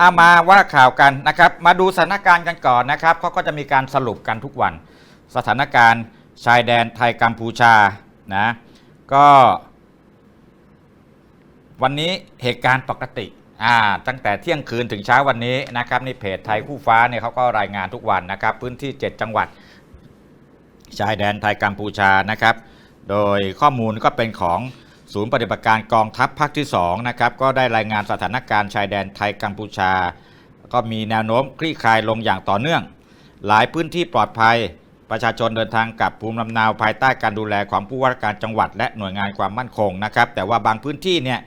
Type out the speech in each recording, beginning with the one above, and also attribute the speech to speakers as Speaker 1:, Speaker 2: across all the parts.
Speaker 1: อามาว่าข่าวกันนะครับ มาดูสถานการณ์กันก่อนนะครับเขาก็จะมีการสรุปกันทุกวัน สถานการณ์ชายแดนไทยกัมพูชานะก็วันนี้เหตุการณ์ปกติอ่าตั้งแต่เที่ยงคืนถึงเช้าวันนี้นะครับในเพจไทยคู่ฟ้าเนี่ยเขาก็รายงานทุกวันนะครับ พื้นที่ 7 จังหวัด ชายแดนไทยกัมพูชานะครับ โดยข้อมูลก็เป็นของ ศูนย์ปฏิบัติการกองทัพภาคที่2นะครับก็ได้รายงานสถานการณ์ชายแดนไทยกัมพูชา ก็มีแนวโน้มคลี่คลายลงอย่างต่อเนื่อง หลายพื้นที่ปลอดภัย ประชาชนเดินทางกลับภูมิลำเนาภายใต้การดูแลของผู้ว่าการจังหวัด และหน่วยงานความมั่นคงนะครับ แต่ว่าบางพื้นที่เนี่ย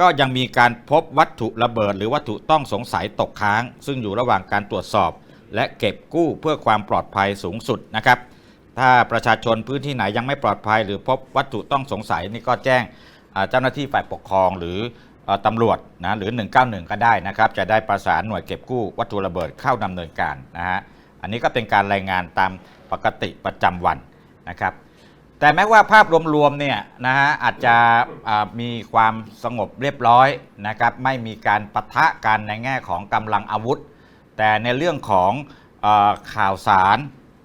Speaker 1: ก็ยังมีการพบวัตถุระเบิด หรือวัตถุต้องสงสัยตกค้าง ซึ่งอยู่ระหว่างการตรวจสอบ และเก็บกู้เพื่อความปลอดภัยสูงสุดนะครับถ้าประชาชนพื้นที่ไหนยังไม่ปลอดภัย หรือพบวัตถุต้องสงสัยนี่ก็แจ้ง เจ้าหน้าที่ฝ่ายปกครองหรือตำรวจนะหรือ 191 ก็ได้นะครับ จะได้ประสานหน่วยเก็บกู้วัตถุระเบิดเข้าดำเนินการนะฮะอันนี้ก็เป็นการรายงานตามปกติประจำวันนะครับ แต่แม้ว่าภาพรวมๆเนี่ยนะฮะอาจจะมีความสงบเรียบร้อยนะครับไม่มีการปะทะกันในแง่ของกำลังอาวุธ แต่ในเรื่องของอข่าวสาร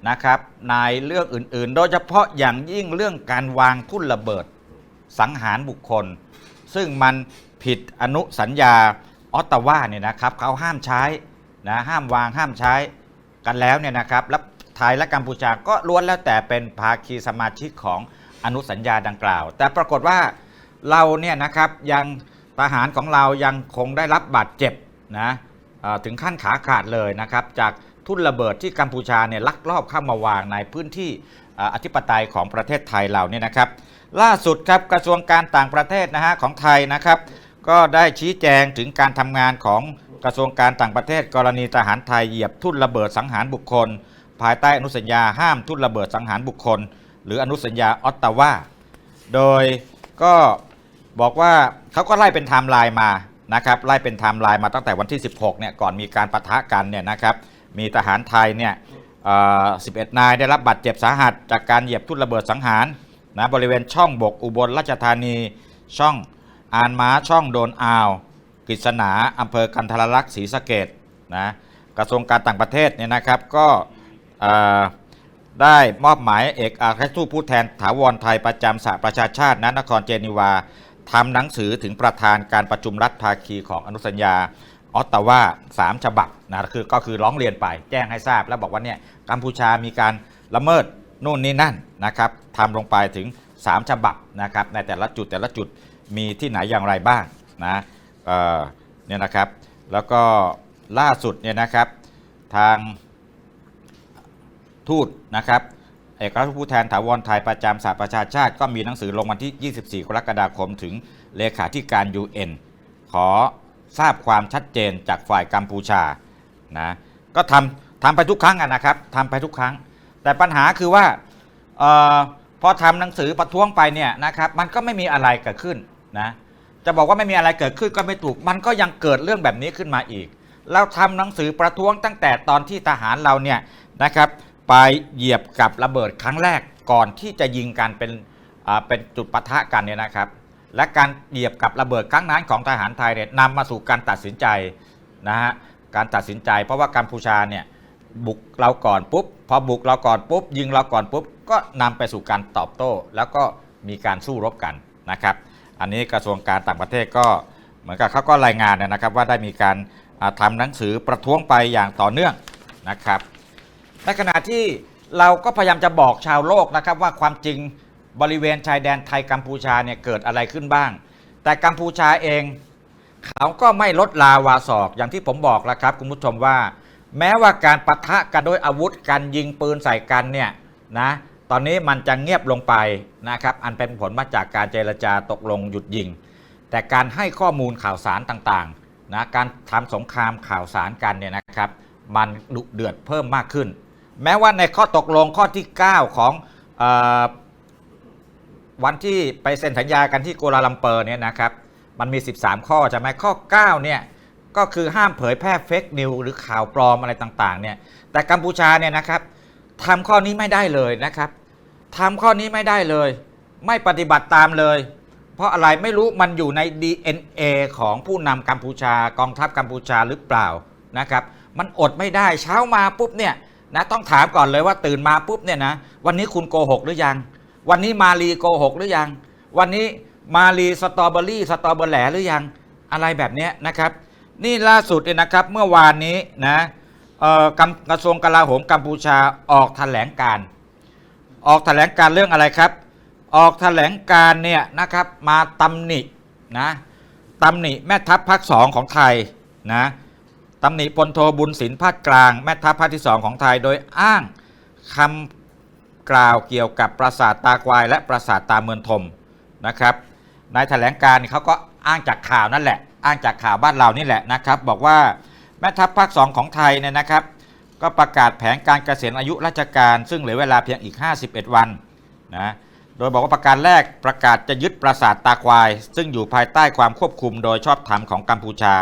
Speaker 1: นะครับในเรื่องอื่นๆ โดยเฉพาะอย่างยิ่งเรื่องการวางทุ่นระเบิด สังหารบุคคล ซึ่งมันผิดอนุสัญญาออตตาวาเนี่ยนะครับเขาห้ามใช้นะห้ามวางห้ามใช้กันแล้วเนี่ยนะครับแล้วไทยและกัมพูชาก็ล้วนแล้วแต่เป็นภาคีสมาชิกของอนุสัญญาดังกล่าว แต่ปรากฏว่าเราเนี่ยนะครับยังทหารของเรายังคงได้รับบาดเจ็บนะถึงขั้นขาขาดเลยนะครับจากทุ่นระเบิดที่กัมพูชาเนี่ยลักลอบเข้ามาวางในพื้นที่ อธิปไตยของประเทศไทยเราเนี่ยนะครับ ล่าสุดครับกระทรวงการต่างประเทศนะฮะของไทยนะครับ ก็ได้ชี้แจงถึงการทำงานของกระทรวงการต่างประเทศ กรณีทหารไทยเหยียบทุ่นระเบิดสังหารบุคคล ภายใต้อนุสัญญาห้ามทุ่นระเบิดสังหารบุคคล หรืออนุสัญญาออตตาวาโดยก็บอกว่าเขาก็ไล่เป็นไทม์ไลน์มานะครับไล่เป็นไทม์ไลน์มาตั้งแต่วันที่ 16เนี่ยก่อนมีการปะทะกันเนี่ยนะครับมีทหารไทยเนี่ย 11 นายได้รับบาดเจ็บสาหัส จากการเหยียบทุ่นระเบิดสังหารนะบริเวณช่องบกอุบลราชธานีช่องอานม้าช่องโดนอ่าวกฤษณาอำเภอกันทรลักษณ์ศรีสะเกดนะกระทรวงการต่างประเทศเนี่ยนะครับก็ได้มอบหมายเอกอัครทูตผู้แทนถาวรไทยประจำสหประชาชาติณนครเจนีวาทำหนังสือถึงประธานการประชุมรัฐภาคีของอนุสัญญา ออตตาวาสามฉบับนะคือก็คือร้องเรียนไปแจ้งให้ทราบ แล้วบอกว่าเนี่ยกัมพูชามีการละเมิดนู่นนี่นั่นนะครับทำลงไปถึง 3 ฉบับนะครับในแต่ละจุดแต่ละจุดมีที่ไหนอย่างไรบ้างนะเเนี่ยนะครับแล้วก็ล่าสุดเนี่ยนะครับทางทูตนะครับเอกอัครราชทูตผู้แทนถาวรไทยประจำสหประชาชาติ ก็มีหนังสือลงวันที่ 24 กรกฎาคมถึงเลขาธิการ UN ขอ ทราบความชัดเจนจากฝ่ายกัมพูชานะก็ทำทำไปทุกครั้งะนะครับทำไปทุกครั้ง แต่ปัญหาคือว่าออพอทำหนังสือประท้วงไปเนี่ยนะครับมันก็ไม่มีอะไรเกิดขึ้นนะจะบอกว่าไม่มีอะไรเกิดขึ้นก็ไม่ถูก มันก็ยังเกิดเรื่องแบบนี้ขึ้นมาอีก เราทำหนังสือประท้วงตั้งแต่ตอนที่ทหารเราเนี่ยนะครับไปเหยียบกับระเบิดครั้งแรกก่อนที่จะยิงกันเป็นเป็นจุดปะทะกันเนี่ยนะครับ และการเหยียบกับระเบิดครั้งนั้นของทหารไทยเนี่ยนำมาสู่การตัดสินใจนะฮะการตัดสินใจ เพราะว่ากัมพูชาเนี่ยบุกเราก่อนปุ๊บพอบุกเราก่อนปุ๊บยิงเราก่อนปุ๊บก็นำไปสู่การตอบโต้ แล้วก็มีการสู้รบกันนะครับ อันนี้กระทรวงการต่างประเทศก็เหมือนกับเขาก็รายงานนะครับ ว่าได้มีการอ่าทำหนังสือประท้วงไปอย่างต่อเนื่องนะครับในขณะที่เราก็พยายามจะบอกชาวโลกนะครับว่าความจริง บริเวณชายแดนไทยกัมพูชาเนี่ยเกิดอะไรขึ้นบ้าง แต่กัมพูชาเองเขาก็ไม่ลดลาวาศอกอย่างที่ผมบอกแล้วครับคุณผู้ชมว่า แม้ว่าการปะทะกันด้วยอาวุธการยิงปืนใส่กันเนี่ยนะตอนนี้มันจะเงียบลงไปนะครับอันเป็นผลมาจากการเจรจาตกลงหยุดยิง แต่การให้ข้อมูลข่าวสารต่างๆนะการทำสงครามข่าวสารกันเนี่ยนะครับ มันดุเดือดเพิ่มมากขึ้น แม้ว่าในข้อตกลงข้อที่ 9 ของเออ วันที่ไปเซ็นสัญญากันที่กัวลาลัมเปอร์เนี่ยนะครับ มันมี 13 ข้อใช่ไหมข้อ 9 เนี่ยก็คือห้ามเผยแพร่เฟกนิวหรือข่าวปลอมอะไรต่างๆเนี่ยแต่กัมพูชาเนี่ยนะครับทำข้อนี้ไม่ได้เลยนะครับทำข้อนี้ไม่ได้เลย ไม่ปฏิบัติตามเลย เพราะอะไรไม่รู้มันอยู่ใน DNA ของผู้นำกัมพูชากองทัพกัมพูชาหรือเปล่านะครับ มันอดไม่ได้เช้ามาปุ๊บเนี่ยนะต้องถามก่อนเลยว่าตื่นมาปุ๊บเนี่ยนะวันนี้คุณโกหกหรือยัง วันนี้มาลีโกหกหรือยัง วันนี้มาลีสตรอเบอรี่สตรอเบอร์แหลหรือยังอะไรแบบนี้นะครับ นี่ล่าสุดเนี่ยนะครับเมื่อวานนี้นะกระทรวงกลาโหมกัมพูชาออกแถลงการออกแถลงการเรื่องอะไรครับ ออกแถลงการเนี่ยนะครับมาตำหนินะตำหนิแม่ทัพภาคสองของไทยนะตำหนิพลโทบุญสินภาคกลาง แม่ทัพภาคที่สองของไทยโดยอ้างคำ กล่าวเกี่ยวกับปราสาทตาควาย และปราสาทตาเมืองทมนะครับในแถลงการเขาก็อ้างจากข่าวนั่นแหละ อ้างจากข่าวบ้านเรานี่แหละนะครับ บอกว่าแม่ทัพภาคสองของไทยเนี่ยนะครับ ก็ประกาศแผนการเกษียณอายุราชการซึ่งเหลือเวลาเพียงอีก 51 วันนะโดยบอกว่าประการแรกประกาศจะยึดปราสาทตาควาย ซึ่งอยู่ภายใต้ความควบคุมโดยชอบธรรมของกัมพูชา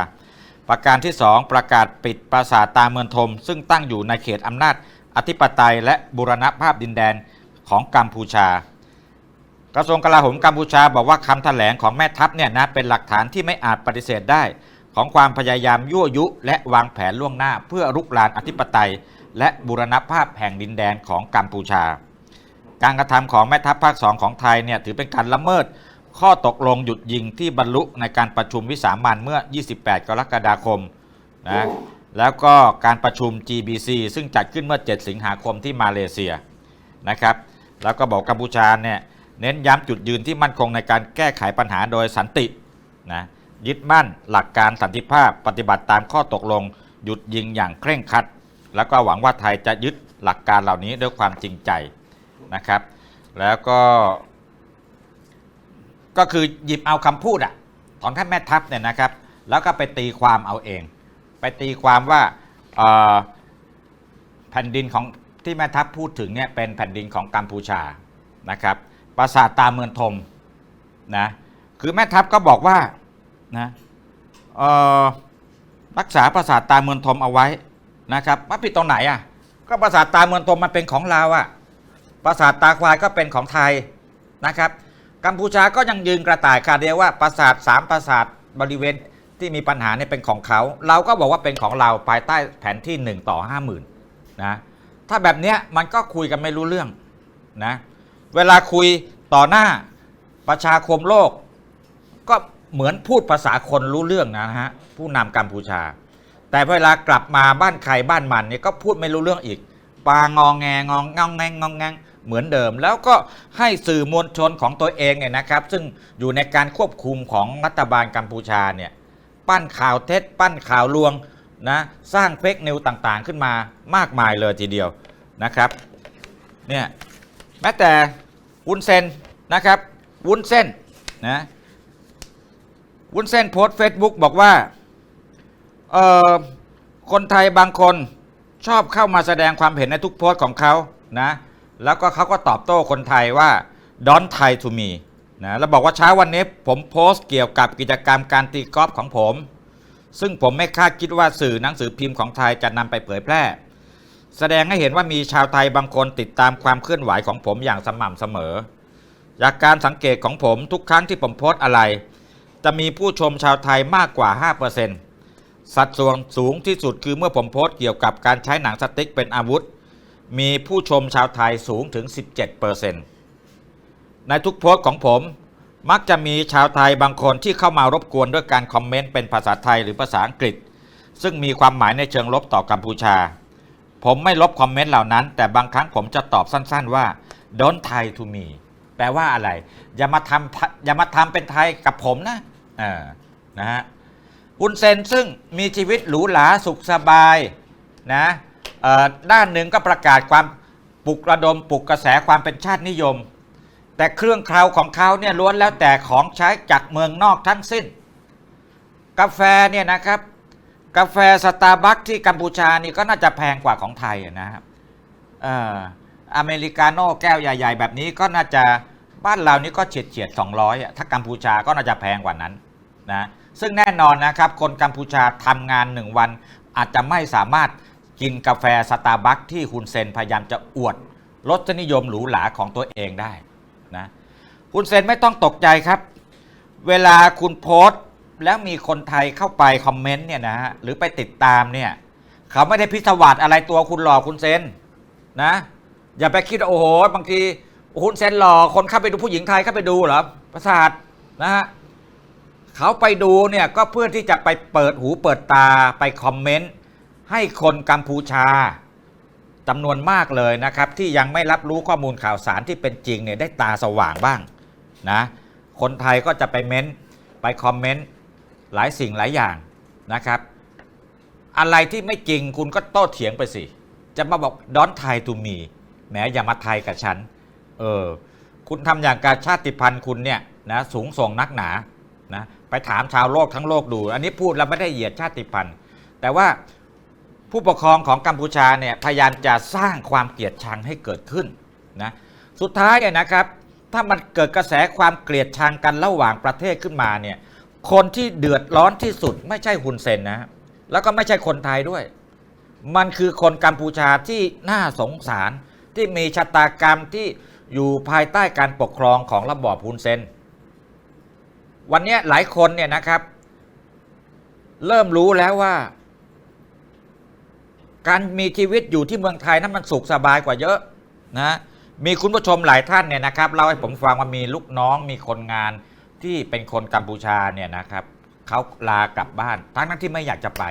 Speaker 1: ประการที่ 2 ประกาศปิดปราสาทตาเมืองทม ซึ่งตั้งอยู่ในเขตอำนาจ อธิปไตยและบูรณภาพดินแดนของกัมพูชา กระทรวงกลาโหมกัมพูชาบอกว่าคำแถลงของแม่ทัพเนี่ยนะเป็นหลักฐานที่ไม่อาจปฏิเสธได้ ของความพยายามยั่วยุ และวางแผนล่วงหน้า เพื่อรุกรานอธิปไตย และบูรณภาพแห่งดินแดนของกัมพูชา การกระทำของแม่ทัพภาคสองของไทยเนี่ยถือเป็นการละเมิดข้อตกลงหยุดยิงที่บรรลุในการประชุมวิสามันเมื่อ 28 กรกฎาคมนะ แล้วก็การประชุม GBC ซึ่งจัดขึ้นเมื่อ 7 สิงหาคมที่มาเลเซียนะครับ แล้วก็บอกกัมพูชาเนี่ยเน้นย้ำจุดยืนที่มั่นคงในการแก้ไขปัญหาโดยสันตินะยึดมั่นหลักการสันติภาพปฏิบัติตามข้อตกลง หยุดยิงอย่างเคร่งครัด แล้วก็หวังว่าไทยจะยึดหลักการเหล่านี้ด้วยความจริงใจนะครับ แล้วก็ ก็คือหยิบเอาคำพูดอะของท่านแม่ทัพเนี่ยนะครับ แล้วก็ไปตีความเอาเอง ไปตีความว่าแผ่นดินของที่แม่ทัพพูดถึงเนี่ยเป็นแผ่นดินของกัมพูชานะครับปราสาทตาเมืองทมนะคือแม่ทัพก็บอกว่านะรักษาปราสาทตาเมืองทมเอาไว้นะครับมันผิดตรงไหนอะก็ปราสาทตาเมืองทมมันเป็นของเราอะปราสาทตาควายก็เป็นของไทยนะครับกัมพูชาก็ยังยืนกระต่ายคาเดียวว่าปราสาทสามปราสาทบริเวณ ที่มีปัญหาเนี่ยเป็นของเขา เราก็บอกว่าเป็นของเราภายใต้แผนที่ 1 ต่อ 50,000นะถ้าแบบเนี้ยมันก็คุยกันไม่รู้เรื่องนะเวลาคุยต่อหน้าประชาคมโลก ก็เหมือนพูดภาษาคนรู้เรื่องนะฮะผู้นำกัมพูชา แต่เวลากลับมาบ้านใครบ้านมันเนี่ยก็พูดไม่รู้เรื่องอีกปางองแงงองงองแงงงองแงงเหมือนเดิม แล้วก็ให้สื่อมวลชนของตัวเองเนี่ยนะครับ ซึ่งอยู่ในการควบคุมของรัฐบาลกัมพูชาเนี่ย ปั้นข่าวเท็จ ปั้นข่าวลวงนะสร้างเฟกนิวต่างๆ ขึ้นมามากมายเลยทีเดียวนะครับเนี่ยแม้แต่วุ้นเซนนะครับวุ้นเส้นนะวุ้นเส้นโพสต์เฟซบุ๊กบอกว่าเอ่อคนไทยบางคนชอบเข้ามาแสดงความเห็นในทุกโพสต์ของเขานะแล้วก็เขาก็ตอบโต้คนไทยว่า don't Thai to me นะแล้วบอกว่าเช้าวันนี้ผมโพสต์เกี่ยวกับกิจกรรมการตีกอล์ฟของผม ซึ่งผมไม่คาดคิดว่าสื่อหนังสือพิมพ์ของไทยจะนำไปเผยแพร่ แสดงให้เห็นว่ามีชาวไทยบางคนติดตามความเคลื่อนไหวของผมอย่างสม่ำเสมอ จากการสังเกตของผมทุกครั้งที่ผมโพสต์อะไร จะมีผู้ชมชาวไทยมากกว่า 5%สัดส่วนสูงที่สุดคือเมื่อผมโพสต์เกี่ยวกับการใช้หนังสติ๊กเป็นอาวุธ มีผู้ชมชาวไทยสูงถึง 17% ในทุกโพสต์ของผม มักจะมีชาวไทยบางคนที่เข้ามารบกวนด้วยการคอมเมนต์เป็นภาษาไทยหรือภาษาอังกฤษ ซึ่งมีความหมายในเชิงลบต่อกัมพูชา ผมไม่ลบคอมเมนต์เหล่านั้น แต่บางครั้งผมจะตอบสั้น ๆ ว่า don't Thai to me แปลว่าอะไร อย่ามาทำอย่ามาทำเป็นไทยกับผมนะนะฮะฮุนเซนซึ่งมีชีวิตหรูหราสุขสบายนะด้านหนึ่งก็ประกาศความปลุกระดมปลุกกระแสความเป็นชาตินิยม แต่เครื่องเคราของเขาเนี่ยล้วนแล้วแต่ของใช้จากเมืองนอกทั้งสิ้น กาแฟเนี่ยนะครับ กาแฟสตาร์บัคที่กัมพูชานี่ก็น่าจะแพงกว่าของไทยนะครับเอ่ออเมริกาโน่แก้วใหญ่ ๆ แบบนี้ก็น่าจะบ้านเรานี่ก็เฉียดเฉียดๆ200อะถ้ากัมพูชาก็น่าจะแพงกว่านั้นนะซึ่งแน่นอนนะครับ คนกัมพูชาทำงานหนึ่งวัน อาจจะไม่สามารถกินกาแฟสตาร์บัคที่ฮุนเซนพยายามจะอวดรสนิยมหรูหราของตัวเองได้ นะฮุนเซนไม่ต้องตกใจครับ เวลาคุณโพสต์แล้วมีคนไทยเข้าไปคอมเมนต์เนี่ยนะฮะหรือไปติดตามเนี่ยเขาไม่ได้พิศวาสอะไรตัวคุณหลอกคุณเซนนะ อย่าไปคิดโอ้โหบางทีคุณเซนหลอกคนเข้าไปดูผู้หญิงไทยเข้าไปดูเหรอประสาทนะฮะเขาไปดูเนี่ยก็เพื่อที่จะไปเปิดหูเปิดตาไปคอมเมนต์ให้คนกัมพูชา จำนวนมากเลยนะครับ ที่ยังไม่รับรู้ข้อมูลข่าวสารที่เป็นจริงเนี่ยได้ตาสว่างบ้างนะคนไทยก็จะไปเม้นไปคอมเมนต์หลายสิ่งหลายอย่างนะครับ อะไรที่ไม่จริงคุณก็โต้เถียงไปสิ จะมาบอกดอนไทยตูมีแหมอย่ามาไทยกับฉันเออคุณทำอย่างการชาติพันธุ์คุณเนี่ยนะสูงส่งนักหนานะไปถามชาวโลกทั้งโลกดู อันนี้พูดแล้วไม่ได้เหยียดชาติพันธุ์ แต่ว่า ผู้ปกครองของกัมพูชาเนี่ยพยายามจะสร้างความเกลียดชังให้เกิดขึ้นนะสุดท้ายเนี่ยนะครับ ถ้ามันเกิดกระแสความเกลียดชังกันระหว่างประเทศขึ้นมาเนี่ยคนที่เดือดร้อนที่สุดไม่ใช่ฮุนเซนนะ แล้วก็ไม่ใช่คนไทยด้วย มันคือคนกัมพูชาที่น่าสงสารที่มีชะตากรรมที่อยู่ภายใต้การปกครองของระบอบฮุนเซน วันนี้หลายคนเนี่ยนะครับ เริ่มรู้แล้วว่า การมีชีวิตอยู่ที่เมืองไทยนั้นมันสุขสบายกว่าเยอะนะมีคุณผู้ชมหลายท่านเนี่ยนะครับเล่าให้ผมฟังว่ามีลูกน้องมีคนงานที่เป็นคนกัมพูชาเนี่ยนะครับเขาลากลับบ้าน ทั้งนั้นที่ไม่อยากจะไป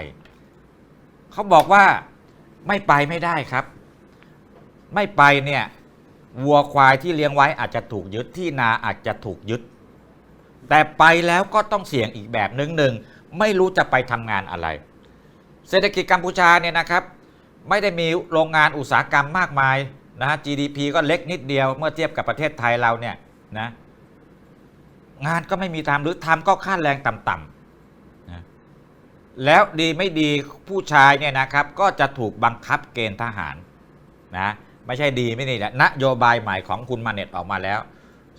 Speaker 1: เขาบอกว่าไม่ไปไม่ได้ครับ ไม่ไปเนี่ยวัวควายที่เลี้ยงไว้อาจจะถูกยึดที่นาอาจจะถูกยึด แต่ไปแล้วก็ต้องเสี่ยงอีกแบบหนึ่งหนึ่งไม่รู้จะไปทำงานอะไร เศรษฐกิจกัมพูชาเนี่ยนะครับ ไม่ได้มีโรงงานอุตสาหกรรมมากมายนะฮะ GDP ก็เล็กนิดเดียวเมื่อเทียบกับประเทศไทยเราเนี่ยนะงานก็ไม่มีทำหรือทำก็ค่าแรงต่ำๆนะแล้วดีไม่ดีผู้ชายเนี่ยนะครับก็จะถูกบังคับเกณฑ์ทหารนะไม่ใช่ดีไม่นี่แหละนโยบายใหม่ของคุณมาเน็ตออกมาแล้ว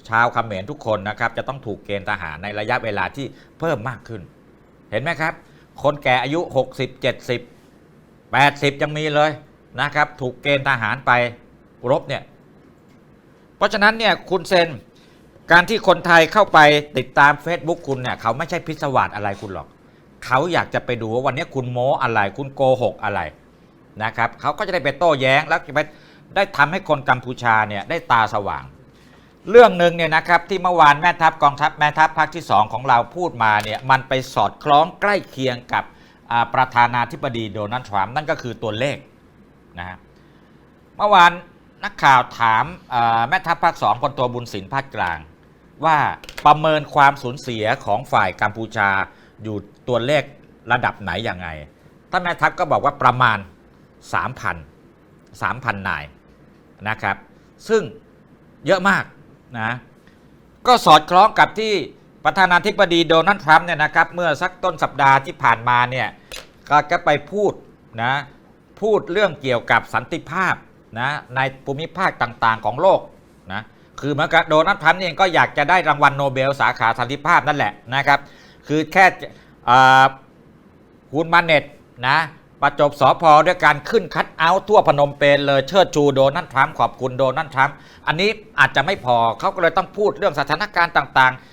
Speaker 1: ชาวคเมรทุกคนนะครับจะต้องถูกเกณฑ์ทหารในระยะเวลาที่เพิ่มมากขึ้น เห็นไหมครับ คนแก่อายุ 60 70 80 ยังมีเลยนะครับ ถูกเกณฑ์ทหารไปรบเนี่ย เพราะฉะนั้นเนี่ยคุณเซนการที่คนไทยเข้าไปติดตาม Facebook คุณเนี่ยเขาไม่ใช่พิศวาสอะไรคุณหรอก เขาอยากจะไปดูว่าวันนี้คุณโม้อะไร คุณโกหกอะไรนะครับเขาก็จะได้ไปโต้แย้งแล้วจะไปได้ทำให้คนกัมพูชาเนี่ยได้ตาสว่าง เรื่องหนึ่งเนี่ยนะครับที่เมื่อวานแม่ทัพกองทัพแม่ทัพภาคที่ 2 ของเราพูดมาเนี่ยมันไปสอดคล้องใกล้เคียงกับ ประธานาธิบดีโดนัลด์ทรัมป์นั่นก็คือตัวเลขนะฮะเมื่อวานนักข่าวถามแม่ทัพภาคสองพลตัวบุญสินภาคกลาง ว่าประเมินความสูญเสียของฝ่ายกัมพูชาอยู่ตัวเลขระดับไหนยังไงท่านแม่ทัพก็บอกว่าประมาณ 3,000 3,000 นายนะครับ ซึ่งเยอะมากนะก็สอดคล้องกับที่ ประธานาธิบดีโดนัลด์ทรัมป์เนี่ยนะครับเมื่อสักต้นสัปดาห์ที่ผ่านมาเนี่ยก็ก็ไปพูดนะพูดเรื่องเกี่ยวกับสันติภาพนะในภูมิภาคต่างๆของโลกนะคือเหมือนกับโดนัลด์ทรัมป์เองก็อยากจะได้รางวัลโนเบลสาขาสันติภาพนั่นแหละนะครับ คือแค่คุณมาเน็ตนะประจบสอพอด้วยการขึ้นคัดเอาท์ทั่วพนมเปญเลยเชิดชูโดนัลด์ทรัมป์ขอบคุณโดนัลด์ทรัมป์อันนี้อาจจะไม่พอเขาก็เลยต้องพูดเรื่องสถานการณ์ต่างๆ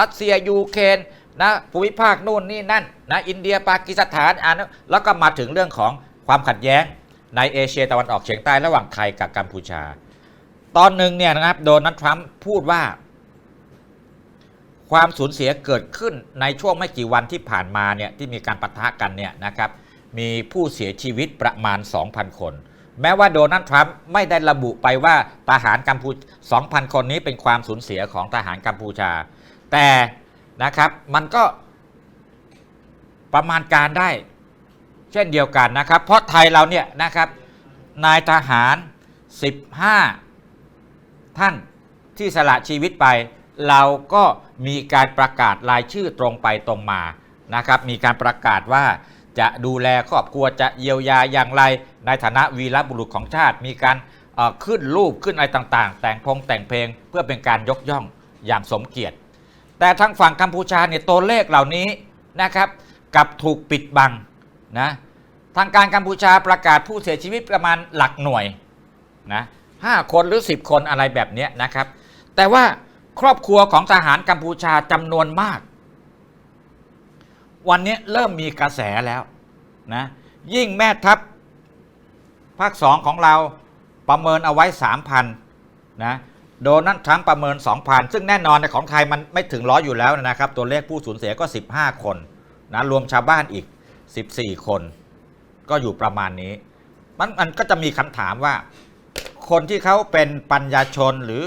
Speaker 1: รัสเซียยูเครนนะภูมิภาคนู่นนี่นั่นนะอินเดียปากีสถานอ่านแล้วก็มาถึงเรื่องของความขัดแย้งในเอเชียตะวันออกเฉียงใต้ระหว่างไทยกับกัมพูชา ตอนหนึ่งเนี่ยนะครับโดนัลด์ทรัมป์พูดว่า ความสูญเสียเกิดขึ้นในช่วงไม่กี่วันที่ผ่านมาเนี่ยที่มีการปะทะกันเนี่ยนะครับมีผู้เสียชีวิตประมาณ 2,000 คน แม้ว่าโดนัลด์ทรัมป์ไม่ได้ระบุไปว่าทหารกัมพูชา2,000 คนนี้เป็นความสูญเสียของทหารกัมพูชา แต่นะครับมันก็ประมาณการได้ เช่นเดียวกันนะครับ เพราะไทยเราเนี่ยนะครับนายทหาร 15 ท่านที่สละชีวิตไป เราก็มีการประกาศรายชื่อตรงไปตรงมานะครับ มีการประกาศว่าจะดูแลครอบครัวจะเยียวยาอย่างไร ในฐานะวีรบุรุษของชาติ มีการขึ้นรูปขึ้นอะไรต่างๆ แต่งพงแต่งเพลงเพื่อเป็นการยกย่องอย่างสมเกียรติ แต่ทางฝั่งกัมพูชาเนี่ยตัวเลขเหล่านี้นะครับกับถูกปิดบังนะทางการกัมพูชาประกาศผู้เสียชีวิตประมาณหลักหน่วยนะห้าคนหรือ 10 คนอะไรแบบนี้นะครับ แต่ว่าครอบครัวของทหารกัมพูชาจำนวนมาก วันนี้เริ่มมีกระแสแล้วนะยิ่งแม่ทัพภาคสองของเราประเมินเอาไว้ 3,000นะ โดนัลด์ทรัมป์ประเมิน 2,000 ซึ่งแน่นอนในของไทยมันไม่ถึงร้อยอยู่แล้วนะครับ ตัวเลขผู้สูญเสียก็ 15 คนนะรวมชาวบ้านอีก 14 คน ก็อยู่ประมาณนี้ มันมันก็จะมีคำถามว่า คนที่เขาเป็นปัญญาชนหรือ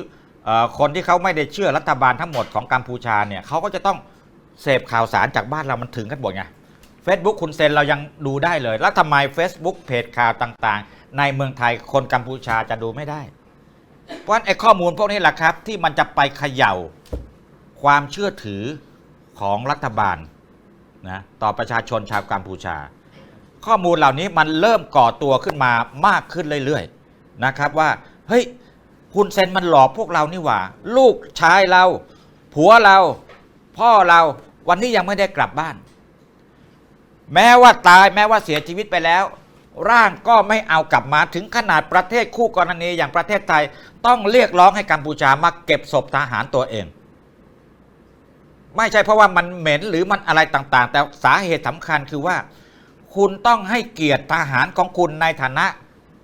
Speaker 1: ออคนที่เขาไม่ได้เชื่อรัฐบาลทั้งหมดของกัมพูชาเนี่ยเขาก็จะต้องเสพข่าวสารจากบ้านเรามันถึงกันหมดไง Facebook คุณเซนเรายังดูได้เลย แล้วทำไม Facebook เพจข่าวต่างๆ ในเมืองไทยคนกัมพูชาจะดูไม่ได้ เพราะฉะนั้นไอ้ข้อมูลพวกนี้แหละครับ ที่มันจะไปเขย่าความเชื่อถือของรัฐบาลนะต่อประชาชนชาวกัมพูชา ข้อมูลเหล่านี้มันเริ่มก่อตัวขึ้นมามากขึ้นเรื่อยๆนะครับว่าเฮ้ยคุณเซนมันหลอกพวกเรานี่หว่า ลูกชายเรา ผัวเรา พ่อเราวันนี้ยังไม่ได้กลับบ้าน แม้ว่าตายแม้ว่าเสียชีวิตไปแล้ว ร่างก็ไม่เอากลับมาถึงขนาดประเทศคู่กรณีอย่างประเทศไทย ต้องเรียกร้องให้กัมพูชามาเก็บศพทหารตัวเอง ไม่ใช่เพราะว่ามันเหม็นหรือมันอะไรต่างๆ แต่สาเหตุสำคัญคือว่า คุณต้องให้เกียรติทหารของคุณในฐานะ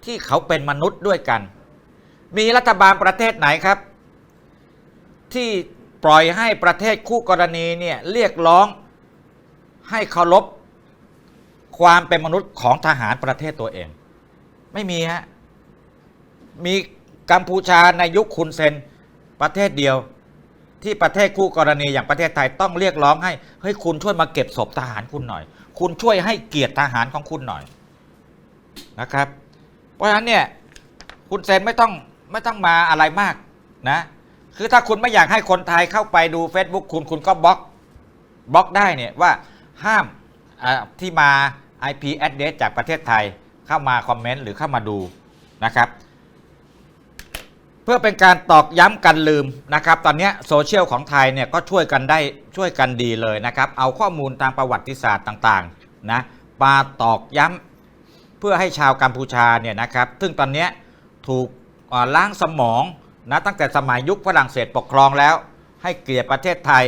Speaker 1: ที่เขาเป็นมนุษย์ด้วยกัน มีรัฐบาลประเทศไหนครับ ที่ปล่อยให้ประเทศคู่กรณีเนี่ยเรียกร้องให้เคารพ ความเป็นมนุษย์ของทหารประเทศตัวเอง ไม่มีฮะมีกัมพูชาในยุคคุณเซนประเทศเดียวที่ประเทศคู่กรณีอย่างประเทศไทยต้องเรียกร้องให้เฮ้ยคุณช่วยมาเก็บศพทหารคุณหน่อย คุณช่วยให้เกียรติทหารของคุณหน่อยนะครับ เพราะฉะนั้นเนี่ยคุณเซนไม่ต้องไม่ต้องมาอะไรมากนะ คือถ้าคุณไม่อยากให้คนไทยเข้าไปดู Facebook คุณคุณก็บล็อกบล็อกได้เนี่ยว่าห้ามที่มา IP address จากประเทศไทยเข้ามาคอมเมนต์หรือเข้ามาดูนะครับ เพื่อเป็นการตอกย้ำกันลืมนะครับ ตอนนี้โซเชียลของไทยเนี่ยก็ช่วยกันได้ช่วยกันดีเลยนะครับ เอาข้อมูลทางประวัติศาสตร์ต่างๆนะมาตอกย้ำเพื่อให้ชาวกัมพูชาเนี่ยนะครับ ซึ่งตอนนี้ถูกล้างสมองนะตั้งแต่สมัยยุคฝรั่งเศสปกครองแล้ว ให้เกลียดประเทศไทย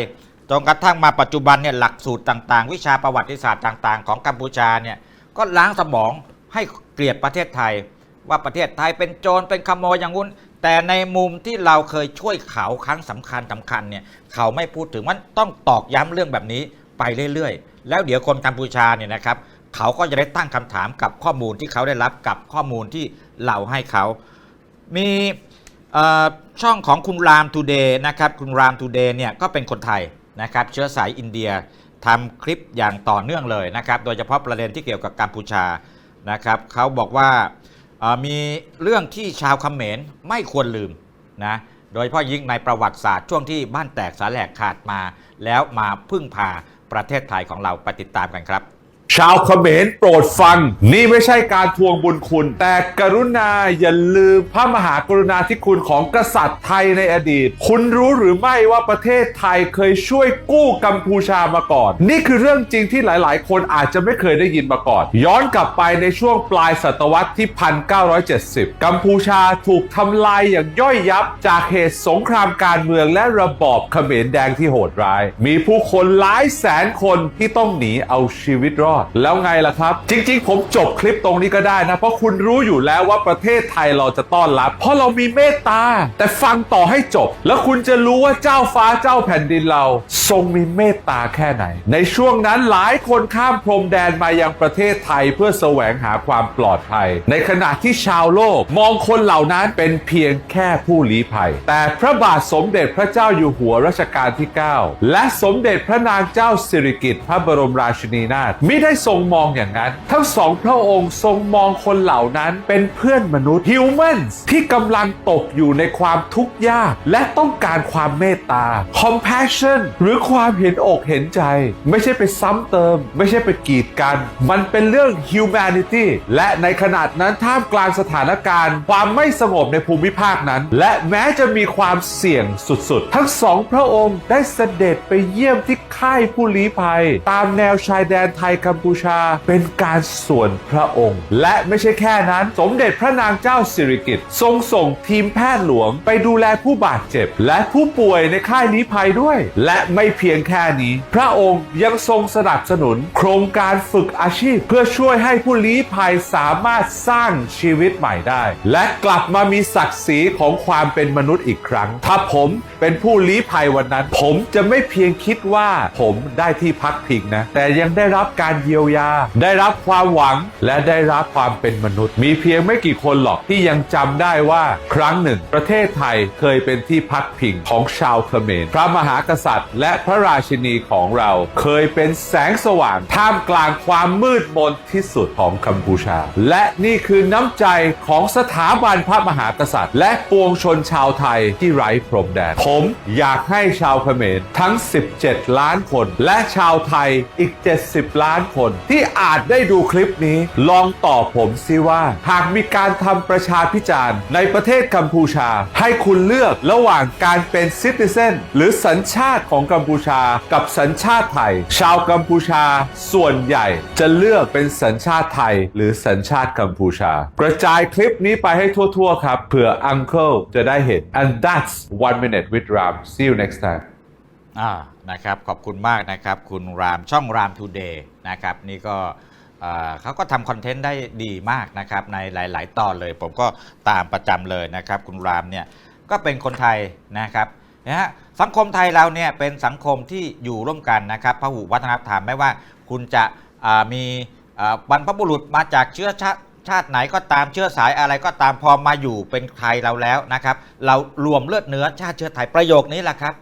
Speaker 1: จนกระทั่งมาปัจจุบันเนี่ยหลักสูตรต่างๆ วิชาประวัติศาสตร์ต่าง ๆ ของกัมพูชาเนี่ยก็ล้างสมองให้เกลียดประเทศไทย ว่าประเทศไทยเป็นโจรเป็นขโมยอย่างงู้น แต่ในมุมที่เราเคยช่วยเขาครั้งสำคัญสำคัญเนี่ยเขาไม่พูดถึงมันต้องตอกย้ำเรื่องแบบนี้ไปเรื่อยๆ แล้วเดี๋ยวคนกัมพูชาเนี่ยนะครับเขาก็จะได้ตั้งคำถามกับข้อมูลที่เขาได้รับกับข้อมูลที่เราให้เขา มีช่องของคุณรามทูเดย์นะครับคุณรามทูเดย์เนี่ยก็เป็นคนไทย นะครับเชื้อสายอินเดียทำคลิปอย่างต่อเนื่องเลยนะครับ โดยเฉพาะประเด็นที่เกี่ยวกับกัมพูชานะครับเขาบอกว่ามีเรื่องที่ชาวเขมรไม่ควรลืมนะโดยเฉพาะยิ่งในประวัติศาสตร์ช่วงที่บ้านแตกสาแหลกขาดมา แล้วมาพึ่งพาประเทศไทยของเราไปติดตามกันครับ
Speaker 2: ชาวเขมรโปรดฟัง นี่ไม่ใช่การทวงบุญคุณ แต่กรุณาอย่าลืมพระมหากรุณาธิคุณของกษัตริย์ไทยในอดีต คุณรู้หรือไม่ว่าประเทศไทยเคยช่วยกู้กัมพูชามาก่อน นี่คือเรื่องจริงที่หลาย ๆ คนอาจจะไม่เคยได้ยินมาก่อน ย้อนกลับไปในช่วงปลายศตวรรษที่ 1970 กัมพูชาถูกทำลายอย่างย่อยยับจากเหตุสงครามการเมืองและระบอบเขมรแดงที่โหดร้าย มีผู้คนหลายแสนคนที่ต้องหนีเอาชีวิตรอดแล้วไงล่ะครับ จริง ๆ ผมจบคลิปตรงนี้ก็ได้นะ เพราะคุณรู้อยู่แล้วว่าประเทศไทยเราจะต้อนรับ เพราะเรามีเมตตา แต่ฟังต่อให้จบ แล้วคุณจะรู้ว่าเจ้าฟ้าเจ้าแผ่นดินเรา ทรงมีเมตตาแค่ไหน ในช่วงนั้นหลายคนข้ามพรมแดนมายังประเทศไทยเพื่อแสวงหาความปลอดภัย ในขณะที่ชาวโลก มองคนเหล่านั้นเป็นเพียงแค่ผู้ลี้ภัย แต่พระบาทสมเด็จพระเจ้าอยู่หัวรัชกาลที่ 9 และสมเด็จพระนางเจ้าสิริกิติ์พระบรมราชินีนาถมิได้ทรงมองอย่างนั้น ทั้งสองพระองค์ทรงมองคนเหล่านั้นเป็นเพื่อนมนุษย์ humans ที่กำลังตกอยู่ในความทุกข์ยาก และต้องการความเมตตา compassion หรือความเห็นอกเห็นใจ ไม่ใช่ไปซ้ำเติม ไม่ใช่ไปกีดกัน มันเป็นเรื่อง humanity และในขณะนั้นท่ามกลางสถานการณ์ ความไม่สงบในภูมิภาคนั้น และแม้จะมีความเสี่ยงสุดๆ ทั้งสองพระองค์ได้เสด็จไปเยี่ยมที่ค่ายผู้ลี้ภัย ตามแนวชายแดนไทยกัมพูชา เป็นการส่วนพระองค์ และไม่ใช่แค่นั้น สมเด็จพระนางเจ้าสิริกิติ์ทรงส่งทีมแพทย์หลวงไปดูแลผู้บาดเจ็บ และผู้ป่วยในค่ายลี้ภัยด้วย และไม่เพียงแค่นี้ พระองค์ยังทรงสนับสนุน โครงการฝึกอาชีพ เพื่อช่วยให้ผู้ลี้ภัยสามารถสร้างชีวิตใหม่ได้ และกลับมามีศักดิ์ศรีของความเป็นมนุษย์อีกครั้ง ถ้าผม เป็นผู้ลี้ภัยวันนั้น ผมจะไม่เพียงคิดว่าผมได้ที่พักพิงนะ แต่ยังได้รับการเยียวยา ได้รับความหวังและได้รับความเป็นมนุษย์ มีเพียงไม่กี่คนหรอกที่ยังจำได้ว่าครั้งหนึ่ง ประเทศไทยเคยเป็นที่พักพิงของชาวเขมร พระมหากษัตริย์ และพระราชินีของเรา เคยเป็นแสงสว่างท่ามกลางความมืดมนที่สุดของกัมพูชา และนี่คือน้ำใจของสถาบันพระมหากษัตริย์ และปวงชนชาวไทยที่ไร้พรมแดนผมอยากให้ชาวเขมรทั้ง 17 ล้านคน และชาวไทยอีก 70 ล้านคน ที่อาจได้ดูคลิปนี้ ลองตอบผมซิว่า หากมีการทำประชาพิจารณ์ ในประเทศกัมพูชา ให้คุณเลือกระหว่างการเป็นซิติเซนหรือสัญชาติของกัมพูชากับสัญชาติไทย ชาวกัมพูชาส่วนใหญ่จะเลือกเป็นสัญชาติไทย หรือสัญชาติกัมพูชา กระจายคลิปนี้ไปให้ทั่วๆครับเผื่อ Uncle จะได้เห็น and that's one minute with Ram see you next time
Speaker 1: อ่านะครับขอบคุณมากนะครับ คุณรามช่องรามทูเดย์นะครับ นี่ก็เขาก็ทำคอนเทนต์ได้ดีมากนะครับในหลาย ๆ ตอนเลย ผมก็ตามประจำเลยนะครับ คุณรามเนี่ยก็เป็นคนไทยนะครับนะฮะสังคมไทยเราเนี่ยเป็นสังคมที่อยู่ร่วมกันนะครับพหุวัฒนธรรมไม่ว่าคุณจะมีบรรพบุรุษมาจากเชื้อชาติ ชาติไหนก็ตามเชื้อสายอะไรก็ตามพอมาอยู่เป็นไทยเราแล้วนะครับ เรารวมเลือดเนื้อชาติเชื้อไทยประโยคนี้แหละครับ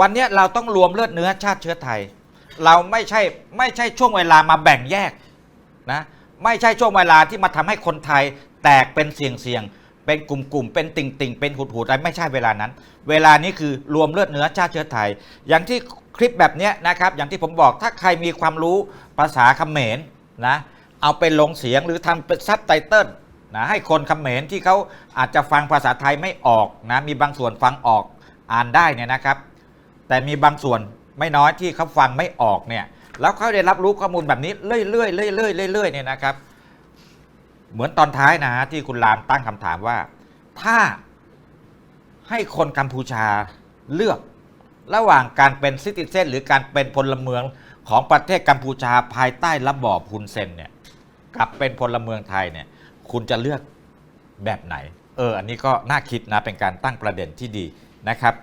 Speaker 1: วันนี้เราต้องรวมเลือดเนื้อชาติเชื้อไทย เราไม่ใช่ไม่ใช่ช่วงเวลามาแบ่งแยกนะไม่ใช่ช่วงเวลาที่มาทำให้คนไทยแตกเป็นเสียงเสียงเป็นกลุ่มกลุ่มๆ เป็นติ่งติ่งๆเป็นหุดหุดอะไรไม่ใช่เวลานั้น เวลานี้คือรวมเลือดเนื้อชาติเชื้อไทย อย่างที่คลิปแบบนี้นะครับ อย่างที่ผมบอกถ้าใครมีความรู้ภาษาเขมรนะ เอาไปลงเสียงหรือทำเป็นซับไตเติลนะให้คนเขมรที่เขาอาจจะฟังภาษาไทยไม่ออกนะมีบางส่วนฟังออกอ่านได้เนี่ยนะครับ แต่มีบางส่วนไม่น้อยที่เขาฟังไม่ออกเนี่ยแล้วเขาได้รับรู้ข้อมูลแบบนี้เรื่อยๆเรื่อยๆเรื่อยๆเนี่ยนะครับ เหมือนตอนท้ายนะฮะที่คุณรามตั้งคำถามว่า ถ้าให้คนกัมพูชาเลือกระหว่างการเป็นซิติเซนหรือการเป็นพลเมืองของประเทศกัมพูชาภายใต้ระบอบฮุนเซนเนี่ย กับเป็นพลเมืองไทยเนี่ยคุณจะเลือกแบบไหน เออ อันนี้ก็น่าคิดนะ เป็นการตั้งประเด็นที่ดีนะครับ